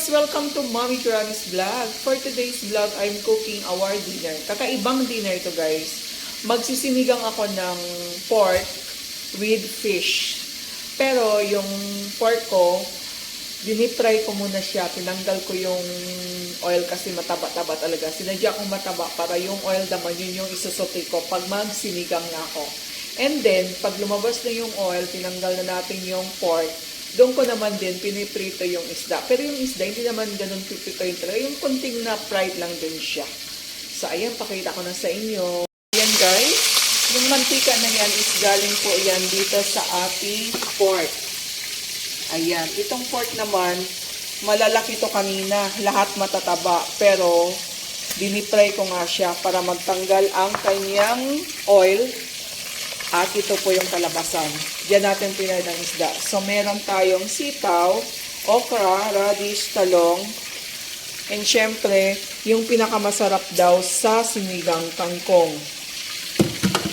guys! Welcome to Mommy Granny's Vlog. For today's vlog, I'm cooking our dinner. Kakaibang dinner ito guys. Magsisinigang ako ng pork with fish. Pero yung pork ko, dinitry ko muna siya. Tinanggal ko yung oil kasi mataba-taba talaga. Sinadya kong mataba para yung oil naman yun yung isusote ko pag magsinigang na ako. And then, pag lumabas na yung oil, tinanggal na natin yung pork, doon ko naman din piniprito yung isda. Pero yung isda, hindi naman ganun pipitoyin talaga. Yung konting na fried lang din siya. So, ayan, pakita ko na sa inyo. Ayan, guys. Yung mantika na yan is galing po yan dito sa ating pork. Ayan. Itong pork naman, malalaki to kanina. Lahat matataba. Pero, dinipray ko nga siya para magtanggal ang kanyang oil. At ito po yung kalabasan. Diyan natin pinay ng isda. So, meron tayong sitaw, okra, radish, talong, and syempre, yung pinakamasarap daw sa sinigang kangkong.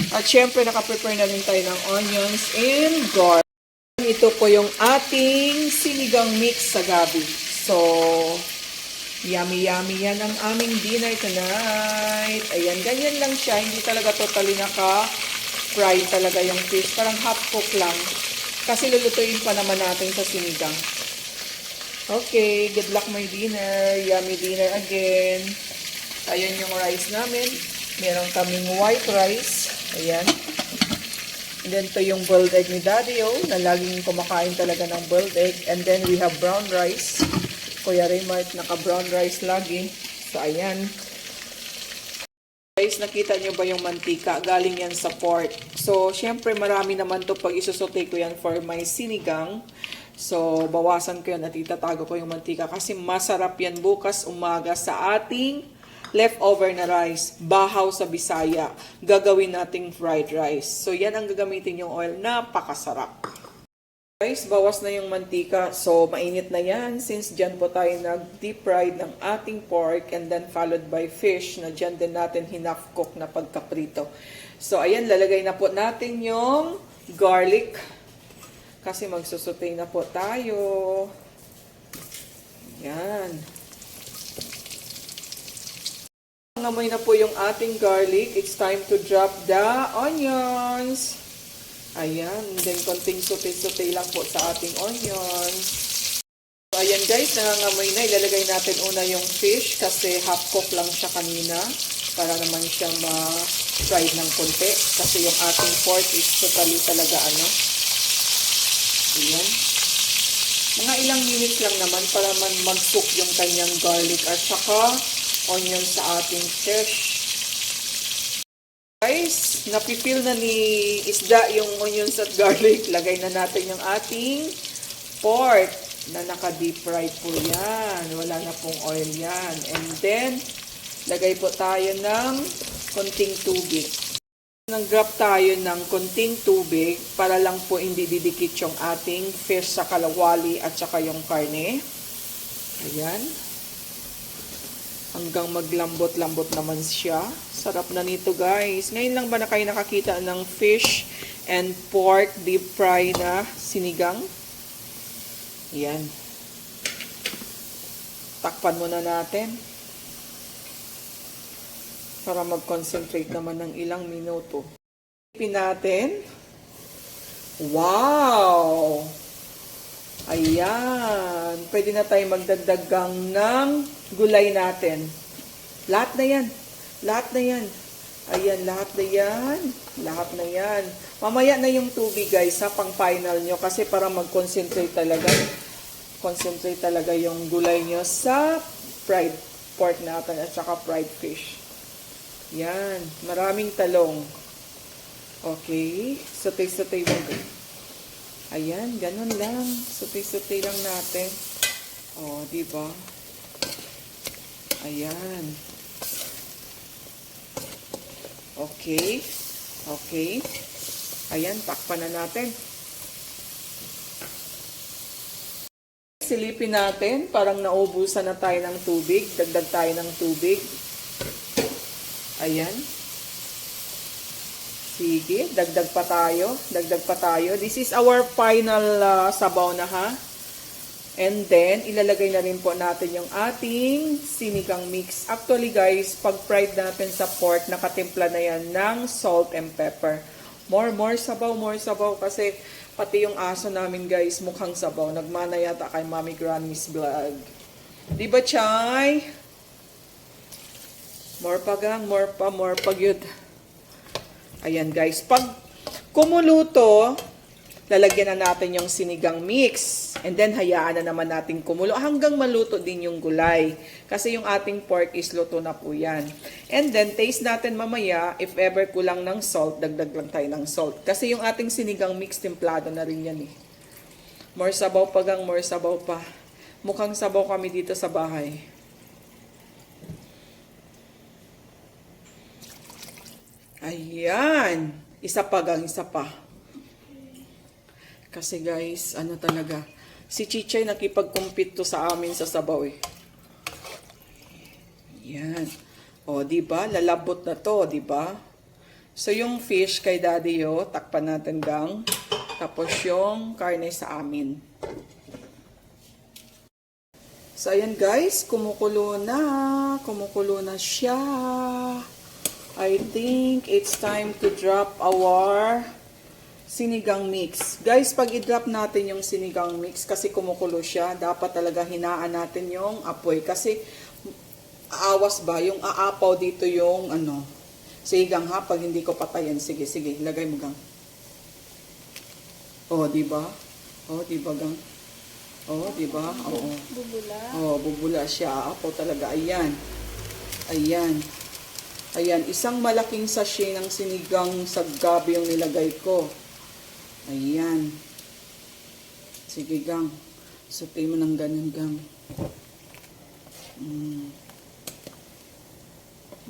At syempre, nakaprepare na rin tayo ng onions and garlic. Ito po yung ating sinigang mix sa gabi. So, yummy yummy yan ang aming dinner tonight. Ayan, ganyan lang siya. Hindi talaga totally naka fry talaga yung fish. Parang half cook lang. Kasi lulutuin pa naman natin sa sinigang. Okay, good luck my dinner. Yummy dinner again. Ayan yung rice namin. Meron kaming white rice. Ayan. And then to yung boiled egg ni Daddy oh, na laging kumakain talaga ng boiled egg. And then we have brown rice. Kuya Raymart naka-brown rice lagi. So ayan. Guys, nakita nyo ba yung mantika? Galing yan sa pork. So, syempre marami naman to pag isusote ko yan for my sinigang. So, bawasan ko yan at itatago ko yung mantika kasi masarap yan bukas umaga sa ating leftover na rice. Bahaw sa Bisaya. Gagawin nating fried rice. So, yan ang gagamitin yung oil. Napakasarap. Guys, bawas na yung mantika. So, mainit na yan since dyan po tayo nag-deep fried ng ating pork and then followed by fish na dyan din natin hinaf na pagkaprito. So, ayan, lalagay na po natin yung garlic kasi magsusutay na po tayo. Yan. Nangamoy na po yung ating garlic. It's time to drop the onions. Ayan, then konting sote-sote lang po sa ating onions. So, ayan guys, nangangamoy na. Ilalagay natin una yung fish kasi half cook lang siya kanina para naman siyang ma-fried ng konti. Kasi yung ating pork is totally talaga ano. Ayan. Mga ilang minutes lang naman para man mag-cook yung kanyang garlic at saka onion sa ating fish. Guys, napipil na ni isda yung onions at garlic. Lagay na natin yung ating pork na naka-deep fried po yan. Wala na pong oil yan. And then, lagay po tayo ng konting tubig. Nang-grab tayo ng konting tubig para lang po hindi didikit yung ating fish sa kalawali at saka yung karne. Ayan hanggang maglambot-lambot naman siya. Sarap na nito guys. Ngayon lang ba na kayo nakakita ng fish and pork deep fry na sinigang? Yan. Takpan muna natin. Para mag-concentrate naman ng ilang minuto. Ipin natin. Wow! Ayan. Pwede na tayo magdagdagang ng gulay natin. Lahat na yan. Lahat na yan. Ayan, lahat na yan. Lahat na yan. Mamaya na yung tubig guys sa pang final nyo kasi para mag-concentrate talaga. Concentrate talaga yung gulay nyo sa fried pork natin at saka fried fish. Yan. Maraming talong. Okay. Sutay-sutay mo guys. Ayan, ganun lang. Suti-suti lang natin. O, oh, di ba? Ayan. Okay. Okay. Ayan, takpan na natin. Silipin natin. Parang naubusan na tayo ng tubig. Dagdag tayo ng tubig. Ayan. Sige, dagdag pa tayo. Dagdag pa tayo. This is our final uh, sabaw na ha. And then, ilalagay na rin po natin yung ating sinigang mix. Actually guys, pag fried natin sa pork, nakatimpla na yan ng salt and pepper. More, more sabaw, more sabaw. Kasi pati yung aso namin guys, mukhang sabaw. Nagmana yata kay Mommy Granny's vlog. Di ba, Chay? More pa gang, more pa, more pa yun. Ayan guys, pag kumuluto, lalagyan na natin yung sinigang mix. And then, hayaan na naman natin kumulo hanggang maluto din yung gulay. Kasi yung ating pork is luto na po yan. And then, taste natin mamaya, if ever kulang ng salt, dagdag lang tayo ng salt. Kasi yung ating sinigang mix, templado na rin yan eh. More sabaw pa gang, more sabaw pa. Mukhang sabaw kami dito sa bahay. Ayan. Isa pa gang, isa pa. Kasi guys, ano talaga, si Chichay nakipag-compete to sa amin sa sabaw eh. Yan. O, di ba? Lalabot na to, di ba? So, yung fish kay Daddy yo, takpan natin gang. Tapos yung karne sa amin. So, ayan guys, kumukulo na. Kumukulo na siya. I think it's time to drop our sinigang mix. Guys, pag i-drop natin yung sinigang mix, kasi kumukulo siya, dapat talaga hinaan natin yung apoy. Kasi aawas ba, yung aapaw dito yung ano, sigang ha, pag hindi ko patayin. Sige, sige, lagay mo gang. Oh, di ba? Oh, di ba gang? Oh, di ba? Oo. Bubula. Oh, bubula siya. Apo talaga. Ayan. Ayan. Ayan. Isang malaking sachet ng sinigang sa gabi yung nilagay ko. Ayan. Sige, gang. Suti mo ng ganyan, gang. Mm.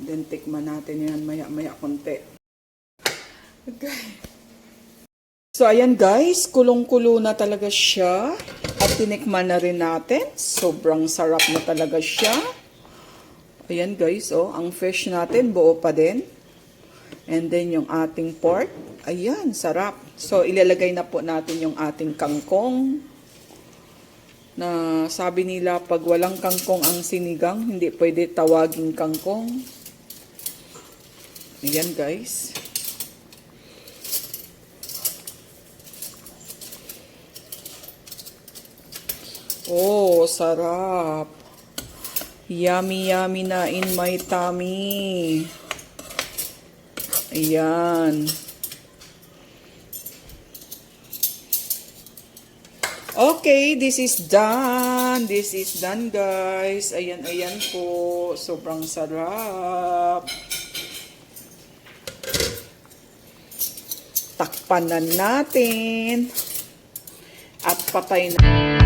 Then, tikman natin yan maya-maya konti. Okay. So, ayan guys, kulong-kulo na talaga siya. At tinikman na rin natin. Sobrang sarap na talaga siya. Ayan guys, oh, ang fish natin buo pa din. And then yung ating pork. Ayan, sarap. So, ilalagay na po natin yung ating kangkong. Na sabi nila, pag walang kangkong ang sinigang, hindi pwede tawaging kangkong. Ayan guys. Oh, sarap. Yummy, yummy na in my tummy. Ayan. Okay, this is done. This is done, guys. Ayan, ayan po. Sobrang sarap. Takpan na natin. At patay na.